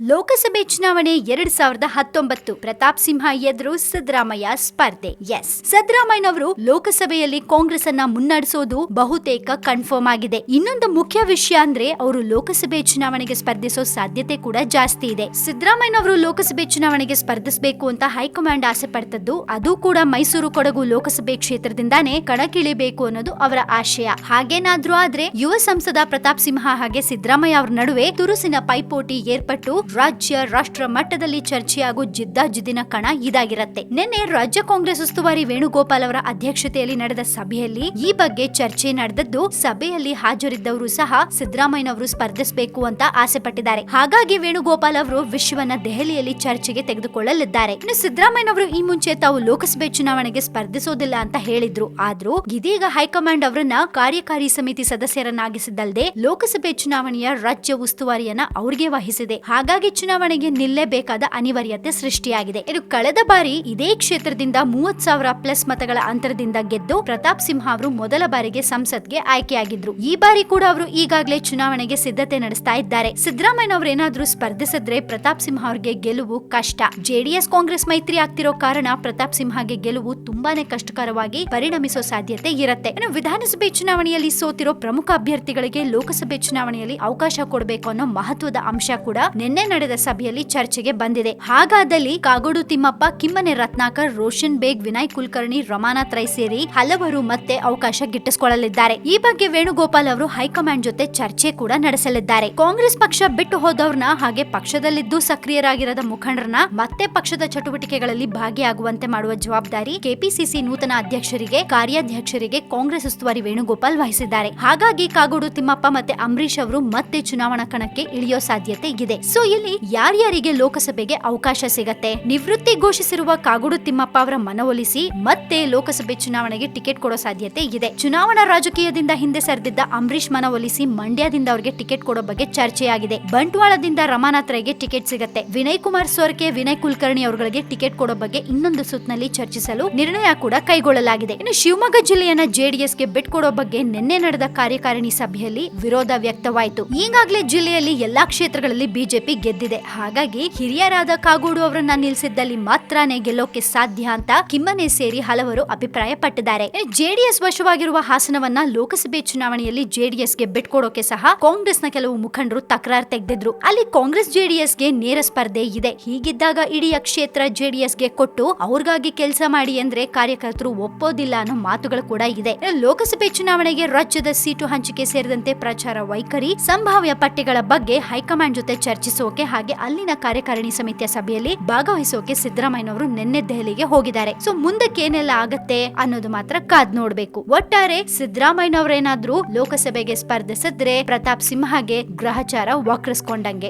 ಲೋಕಸಭೆ ಚುನಾವಣೆ ಎರಡ್ ಸಾವಿರದ ಹತ್ತೊಂಬತ್ತು, ಪ್ರತಾಪ್ ಸಿಂಹ ಎದುರು ಸಿದ್ದರಾಮಯ್ಯ ಸ್ಪರ್ಧೆ. ಎಸ್. ಸಿದ್ದರಾಮಯ್ಯನವರು ಲೋಕಸಭೆಯಲ್ಲಿ ಕಾಂಗ್ರೆಸ್ ಅನ್ನ ಮುನ್ನಡೆಸೋದು ಬಹುತೇಕ ಕನ್ಫರ್ಮ್ ಆಗಿದೆ. ಇನ್ನೊಂದು ಮುಖ್ಯ ವಿಷಯ ಅಂದ್ರೆ ಅವರು ಲೋಕಸಭೆ ಚುನಾವಣೆಗೆ ಸ್ಪರ್ಧಿಸೋ ಸಾಧ್ಯತೆ ಕೂಡ ಜಾಸ್ತಿ ಇದೆ. ಸಿದ್ದರಾಮಯ್ಯನವರು ಲೋಕಸಭೆ ಚುನಾವಣೆಗೆ ಸ್ಪರ್ಧಿಸಬೇಕು ಅಂತ ಹೈಕಮಾಂಡ್ ಆಸೆ ಪಡ್ತದ್ದು, ಅದು ಕೂಡ ಮೈಸೂರು ಕೊಡಗು ಲೋಕಸಭೆ ಕ್ಷೇತ್ರದಿಂದಾನೇ ಕಣಕ್ಕಿಳಿಬೇಕು ಅನ್ನೋದು ಅವರ ಆಶಯ. ಹಾಗೇನಾದ್ರೂ ಆದ್ರೆ ಯುವ ಸಂಸದ ಪ್ರತಾಪ್ ಸಿಂಹ ಹಾಗೆ ಸಿದ್ದರಾಮಯ್ಯ ಅವರ ನಡುವೆ ತುರುಸಿನ ಪೈಪೋಟಿ ಏರ್ಪಟ್ಟು ರಾಜ್ಯ, ರಾಷ್ಟ್ರ ಮಟ್ಟದಲ್ಲಿ ಚರ್ಚೆಯಾಗೋ ಜಿದ್ದಾಜಿದ್ದಿನ ಕಣ ಇದಾಗಿರತ್ತೆ. ನಿನ್ನೆ ರಾಜ್ಯ ಕಾಂಗ್ರೆಸ್ ಉಸ್ತುವಾರಿ ವೇಣುಗೋಪಾಲ್ ಅವರ ಅಧ್ಯಕ್ಷತೆಯಲ್ಲಿ ನಡೆದ ಸಭೆಯಲ್ಲಿ ಈ ಬಗ್ಗೆ ಚರ್ಚೆ ನಡೆದದ್ದು ಸಭೆಯಲ್ಲಿ ಹಾಜರಿದ್ದವರು ಸಹ ಸಿದ್ದರಾಮಯ್ಯನವರು ಸ್ಪರ್ಧಿಸಬೇಕು ಅಂತ ಆಸೆ ಪಟ್ಟಿದ್ದಾರೆ ಹಾಗಾಗಿ ವೇಣುಗೋಪಾಲ್ ಅವರು ವಿಶ್ವವನ್ನ ದೆಹಲಿಯಲ್ಲಿ ಚರ್ಚೆಗೆ ತೆಗೆದುಕೊಳ್ಳಲಿದ್ದಾರೆ. ಇನ್ನು ಸಿದ್ದರಾಮಯ್ಯನವರು ಈ ಮುಂಚೆ ತಾವು ಲೋಕಸಭೆ ಚುನಾವಣೆಗೆ ಸ್ಪರ್ಧಿಸೋದಿಲ್ಲ ಅಂತ ಹೇಳಿದ್ರು. ಆದ್ರೂ ಇದೀಗ ಹೈಕಮಾಂಡ್ ಅವರನ್ನ ಕಾರ್ಯಕಾರಿ ಸಮಿತಿ ಸದಸ್ಯರನ್ನಾಗಿಸಿದ್ದಲ್ಲದೆ ಲೋಕಸಭೆ ಚುನಾವಣೆಯ ರಾಜ್ಯ ಉಸ್ತುವಾರಿಯನ್ನ ಅವ್ರಿಗೆ ವಹಿಸಿದೆ. ಹಾಗಾಗಿ ಚುನಾವಣೆಗೆ ನಿಲ್ಲೇಬೇಕಾದ ಅನಿವಾರ್ಯತೆ ಸೃಷ್ಟಿಯಾಗಿದೆ. ಇದು ಕಳೆದ ಬಾರಿ ಇದೇ ಕ್ಷೇತ್ರದಿಂದ ಮೂವತ್ ಸಾವಿರ ಪ್ಲಸ್ ಮತಗಳ ಅಂತರದಿಂದ ಗೆದ್ದು ಪ್ರತಾಪ್ ಸಿಂಹ ಅವರು ಮೊದಲ ಬಾರಿಗೆ ಸಂಸತ್ಗೆ ಆಯ್ಕೆಯಾಗಿದ್ರು. ಈ ಬಾರಿ ಕೂಡ ಅವರು ಈಗಾಗಲೇ ಚುನಾವಣೆಗೆ ಸಿದ್ಧತೆ ನಡೆಸ್ತಾ ಇದ್ದಾರೆ. ಸಿದ್ದರಾಮಯ್ಯ ಏನಾದ್ರೂ ಸ್ಪರ್ಧಿಸಿದ್ರೆ ಪ್ರತಾಪ್ ಸಿಂಹ ಅವರಿಗೆ ಗೆಲುವು ಕಷ್ಟ. ಜೆಡಿಎಸ್ ಕಾಂಗ್ರೆಸ್ ಮೈತ್ರಿ ಆಗ್ತಿರೋ ಕಾರಣ ಪ್ರತಾಪ್ ಸಿಂಹಗೆ ಗೆಲುವು ತುಂಬಾನೇ ಕಷ್ಟಕರವಾಗಿ ಪರಿಣಮಿಸೋ ಸಾಧ್ಯತೆ ಇರುತ್ತೆ. ಇನ್ನು ವಿಧಾನಸಭೆ ಚುನಾವಣೆಯಲ್ಲಿ ಸೋತಿರೋ ಪ್ರಮುಖ ಅಭ್ಯರ್ಥಿಗಳಿಗೆ ಲೋಕಸಭೆ ಚುನಾವಣೆಯಲ್ಲಿ ಅವಕಾಶ ಕೊಡಬೇಕು ಅನ್ನೋ ಮಹತ್ವದ ಅಂಶ ಕೂಡ ನಿನ್ನೆ ನಡೆದ ಸಭೆಯಲ್ಲಿ ಚರ್ಚೆಗೆ ಬಂದಿದೆ. ಹಾಗಾದಲ್ಲಿ ಕಾಗೋಡು ತಿಮ್ಮಪ್ಪ, ಕಿಮ್ಮನೆ ರತ್ನಾಕರ್, ರೋಷನ್ ಬೇಗ್, ವಿನಯ್ ಕುಲಕರ್ಣಿ, ರಮಾನಾಥ್ ರೈ ಸೇರಿ ಹಲವರು ಮತ್ತೆ ಅವಕಾಶ ಗಿಟ್ಟಿಸಿಕೊಳ್ಳಲಿದ್ದಾರೆ. ಈ ಬಗ್ಗೆ ವೇಣುಗೋಪಾಲ್ ಅವರು ಹೈಕಮಾಂಡ್ ಜೊತೆ ಚರ್ಚೆ ಕೂಡ ನಡೆಸಲಿದ್ದಾರೆ. ಕಾಂಗ್ರೆಸ್ ಪಕ್ಷ ಬಿಟ್ಟು ಹೋದವ್ರನ್ನ ಹಾಗೆ ಪಕ್ಷದಲ್ಲಿದ್ದು ಸಕ್ರಿಯರಾಗಿರದ ಮುಖಂಡರನ್ನ ಮತ್ತೆ ಪಕ್ಷದ ಚಟುವಟಿಕೆಗಳಲ್ಲಿ ಭಾಗಿಯಾಗುವಂತೆ ಮಾಡುವ ಜವಾಬ್ದಾರಿ ಕೆಪಿಸಿಸಿ ನೂತನ ಅಧ್ಯಕ್ಷರಿಗೆ, ಕಾರ್ಯಾಧ್ಯಕ್ಷರಿಗೆ ಕಾಂಗ್ರೆಸ್ ಉಸ್ತುವಾರಿ ವೇಣುಗೋಪಾಲ್ ವಹಿಸಿದ್ದಾರೆ. ಹಾಗಾಗಿ ಕಾಗೋಡು ತಿಮ್ಮಪ್ಪ ಮತ್ತೆ ಅಂಬರೀಶ್ ಅವರು ಮತ್ತೆ ಚುನಾವಣಾ ಕಣಕ್ಕೆ ಇಳಿಯೋ ಸಾಧ್ಯತೆ ಇದೆ. ಸೊ ಇಲ್ಲಿ ಯಾರ್ಯಾರಿಗೆ ಲೋಕಸಭೆಗೆ ಅವಕಾಶ ಸಿಗತ್ತೆ? ನಿವೃತ್ತಿ ಘೋಷಿಸಿರುವ ಕಾಗೋಡು ತಿಮ್ಮಪ್ಪ ಅವರ ಮನವೊಲಿಸಿ ಮತ್ತೆ ಲೋಕಸಭೆ ಚುನಾವಣೆಗೆ ಟಿಕೆಟ್ ಕೊಡೋ ಸಾಧ್ಯತೆ ಇದೆ. ಚುನಾವಣಾ ರಾಜಕೀಯದಿಂದ ಹಿಂದೆ ಸರಿದಿದ್ದ ಅಂಬರೀಶ್ ಮನವೊಲಿಸಿ ಮಂಡ್ಯದಿಂದ ಅವರಿಗೆ ಟಿಕೆಟ್ ಕೊಡೋ ಬಗ್ಗೆ ಚರ್ಚೆಯಾಗಿದೆ. ಬಂಟ್ವಾಳದಿಂದ ರಮಾನಾಥ್ ರೈಗೆ ಟಿಕೆಟ್ ಸಿಗತ್ತೆ. ವಿನಯ್ ಕುಮಾರ್ ಸೋರ್ಕೆ ವಿನಯ್ ಕುಲಕರ್ಣಿ ಅವರುಗಳಿಗೆ ಟಿಕೆಟ್ ಕೊಡೋ ಬಗ್ಗೆ ಇನ್ನೊಂದು ಸುತ್ತಿನಲ್ಲಿ ಚರ್ಚಿಸಲು ನಿರ್ಣಯ ಕೂಡ ಕೈಗೊಳ್ಳಲಾಗಿದೆ. ಇನ್ನು ಶಿವಮೊಗ್ಗ ಜಿಲ್ಲೆಯನ್ನ ಜೆಡಿಎಸ್ಗೆ ಬಿಟ್ಕೊಡೋ ಬಗ್ಗೆ ನಿನ್ನೆ ನಡೆದ ಕಾರ್ಯಕಾರಿಣಿ ಸಭೆಯಲ್ಲಿ ವಿರೋಧ ವ್ಯಕ್ತವಾಯಿತು. ಈಗಾಗಲೇ ಜಿಲ್ಲೆಯಲ್ಲಿ ಎಲ್ಲಾ ಕ್ಷೇತ್ರಗಳಲ್ಲಿ ಬಿಜೆಪಿ ಗೆದ್ದಿದೆ. ಹಾಗಾಗಿ ಹಿರಿಯರಾದ ಕಾಗೋಡು ಅವರನ್ನ ನಿಲ್ಲಿಸಿದ್ದಲ್ಲಿ ಮಾತ್ರನೇ ಗೆಲ್ಲೋಕೆ ಸಾಧ್ಯ ಅಂತ ಕಿಮ್ಮನೆ ಸೇರಿ ಹಲವರು ಅಭಿಪ್ರಾಯ ಪಟ್ಟಿದ್ದಾರೆ ಜೆಡಿಎಸ್ ವಶವಾಗಿರುವ ಹಾಸನವನ್ನ ಲೋಕಸಭೆ ಚುನಾವಣೆಯಲ್ಲಿ ಜೆಡಿಎಸ್ಗೆ ಬಿಟ್ಕೊಡೋಕೆ ಸಹ ಕಾಂಗ್ರೆಸ್ನ ಕೆಲವು ಮುಖಂಡರು ತಕರಾರು ತೆಗೆದಿದ್ರು. ಅಲ್ಲಿ ಕಾಂಗ್ರೆಸ್ ಜೆಡಿಎಸ್ಗೆ ನೇರ ಸ್ಪರ್ಧೆ ಇದೆ. ಹೀಗಿದ್ದಾಗ ಇಡೀ ಕ್ಷೇತ್ರ ಜೆಡಿಎಸ್ಗೆ ಕೊಟ್ಟು ಅವ್ರಿಗಾಗಿ ಕೆಲಸ ಮಾಡಿ ಅಂದ್ರೆ ಕಾರ್ಯಕರ್ತರು ಒಪ್ಪೋದಿಲ್ಲ ಅನ್ನೋ ಮಾತುಗಳು ಕೂಡ ಇದೆ. ಲೋಕಸಭೆ ಚುನಾವಣೆಗೆ ರಾಜ್ಯದ ಸೀಟು ಹಂಚಿಕೆ ಸೇರಿದಂತೆ ಪ್ರಚಾರ ವೈಖರಿ, ಸಂಭಾವ್ಯ ಪಟ್ಟಿಗಳ ಬಗ್ಗೆ ಹೈಕಮಾಂಡ್ ಜೊತೆ ಚರ್ಚಿಸೋಕೆ ಹಾಗೆ ಅಲ್ಲಿನ ಕಾರ್ಯಕಾರಿಣಿ ಸಮಿತಿಯ ಸಭೆಯಲ್ಲಿ ಭಾಗವಹಿಸೋಕೆ ಸಿದ್ದರಾಮಯ್ಯನವರು ನಿನ್ನೆ ದೆಹಲಿಗೆ ಹೋಗಿದ್ದಾರೆ. ಸೊ ಮುಂದಕ್ಕೆ ಏನೆಲ್ಲ ಆಗತ್ತೆ ಅನ್ನೋದು ಮಾತ್ರ ಕಾದ್ ನೋಡ್ಬೇಕು. ಒಟ್ಟಾರೆ ಸಿದ್ದರಾಮಯ್ಯನವರೇನಾದ್ರೂ ಲೋಕಸಭೆಗೆ ಸ್ಪರ್ಧಿಸಿದ್ರೆ ಪ್ರತಾಪ್ ಸಿಂಹಗೆ ಗ್ರಹಚಾರ ವಕ್ರಿಸ್ಕೊಂಡಂಗೆ.